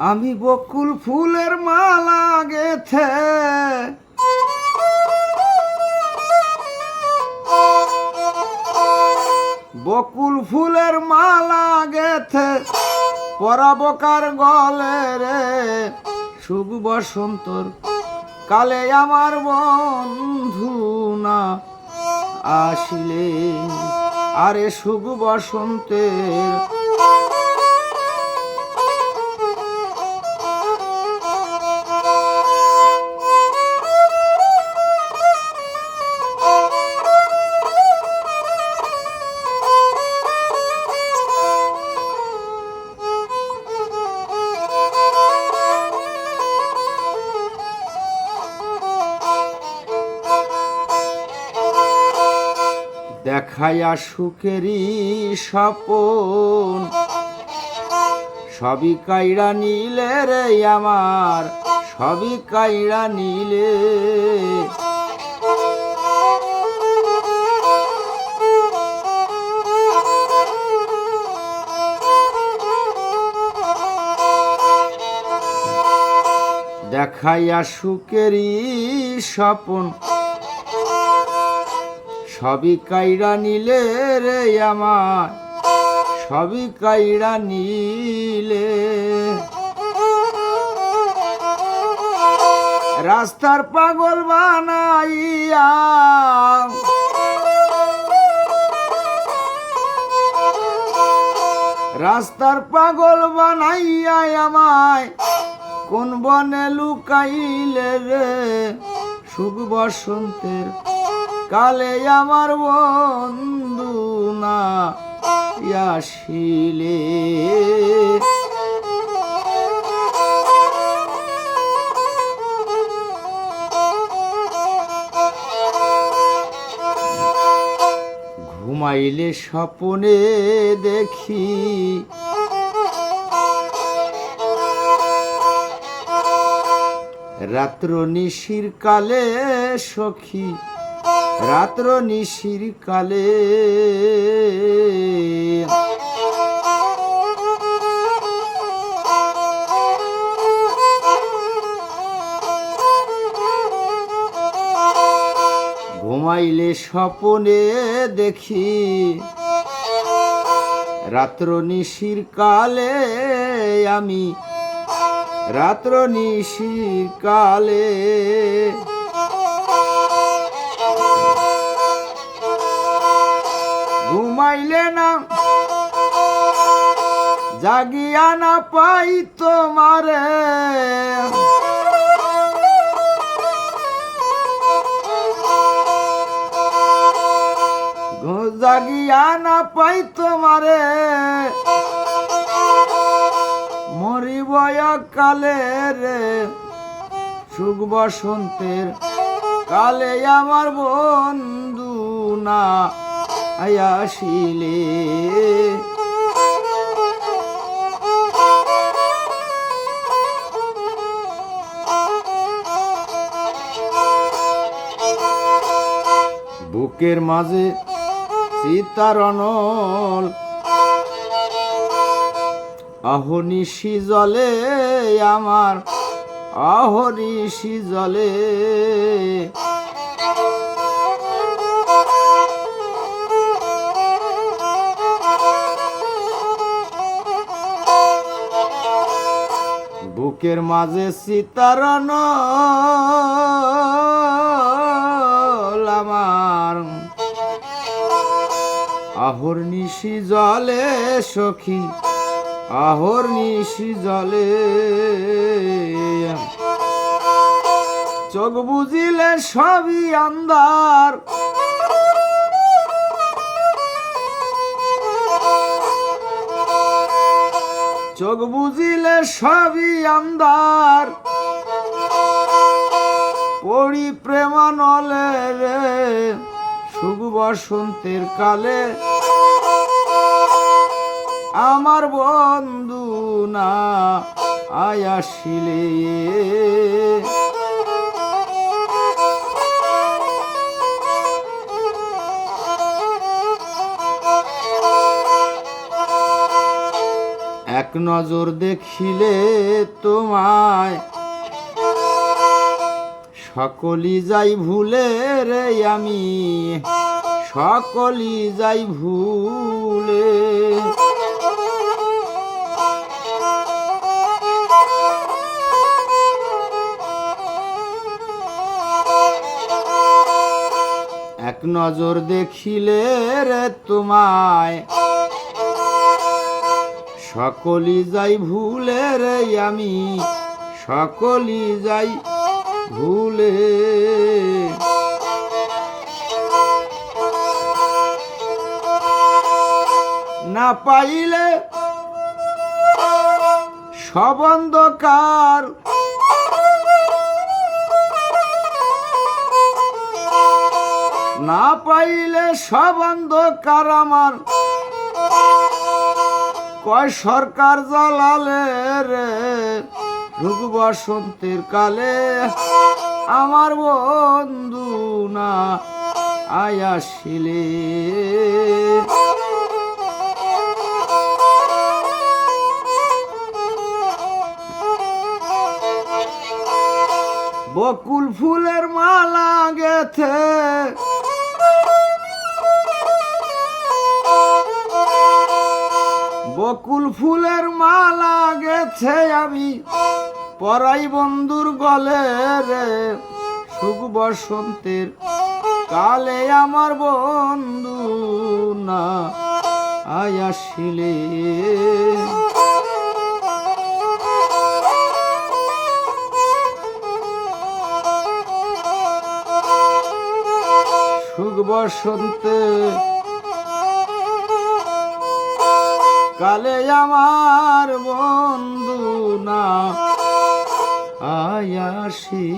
আমি বকুল ফুলের মালা গেথে। বকুল ফুলের মালা গেথে পরাবকার গলে রে। শুভ বসন্তর কালে আমার বন্ধু না আসিলে। আরে শুভ বসন্তের দেখাইয়া সুখেরই স্বপন। সবই কাইরা নিলে রে আমার সবই কাইরা নিলে। দেখাইয়া সুখেরই স্বপন। সবই কাইরা নিলে রে আমার সবই কাইরা নিলে। রাস্তার পাগল বানাইয়া রাস্তার পাগল বানাইয়া আমায় কোন বনে লুকাইলে রে সুখ বসন্তের কালে আমার বন্ধু না আসিলে। ঘুমাইলে স্বপনে দেখি রাত্র নিশির কালে সখী রাত্র নিশির কালে। ঘুমাইলে স্বপনে দেখি রাত্র নিশির কালে আমি। রাত্র নিশির কালে ঘুমাইলে না, জাগিয়া না পাই তোমারে। জাগিয়া না পাই তোমারে, মরিব কালে রে। সুখ বসন্তের কালে আমার বন্ধু না। আসিলে বুকের মাঝে অনল অহনিশি জলে আমার অহনিশি জলে বুকের মাঝে সীতারণ আমার। আহর নিশি জলে সখী, আহর নিশি জলে। চোখ বুঝিলে সবই আন্দার চোখ বুঝিলে সবই আমদার। পড়ি প্রেমানলে রে সুখ বসন্তের কালে। আমার বন্ধু না আয়াসিলে এক নজর দেখিলে তোমায়। সকলি যাই ভুলে রে আমি সকলি যাই ভুলে। এক নজর দেখিলে রে তোমায় সকলি যাই ভুলে রে আমি, সকলি যাই ভুলে। না পাইলে সব অন্ধকার না পাইলে সব অন্ধকার আমার কয় সরকার জ্বালালে রে? রূপ বসন্তের কালে আমার বন্ধু না আয়াসিলে বকুল ফুলের মালা গেথে বকুল ফুলের মালা গেছে আমি। পরাই বন্ধুর গলে রে সুখ বসন্তের কালে আমার বন্ধু না আয়াসিলে সুখ বসন্তে কালে আমার বন্ধু না আয়াসী।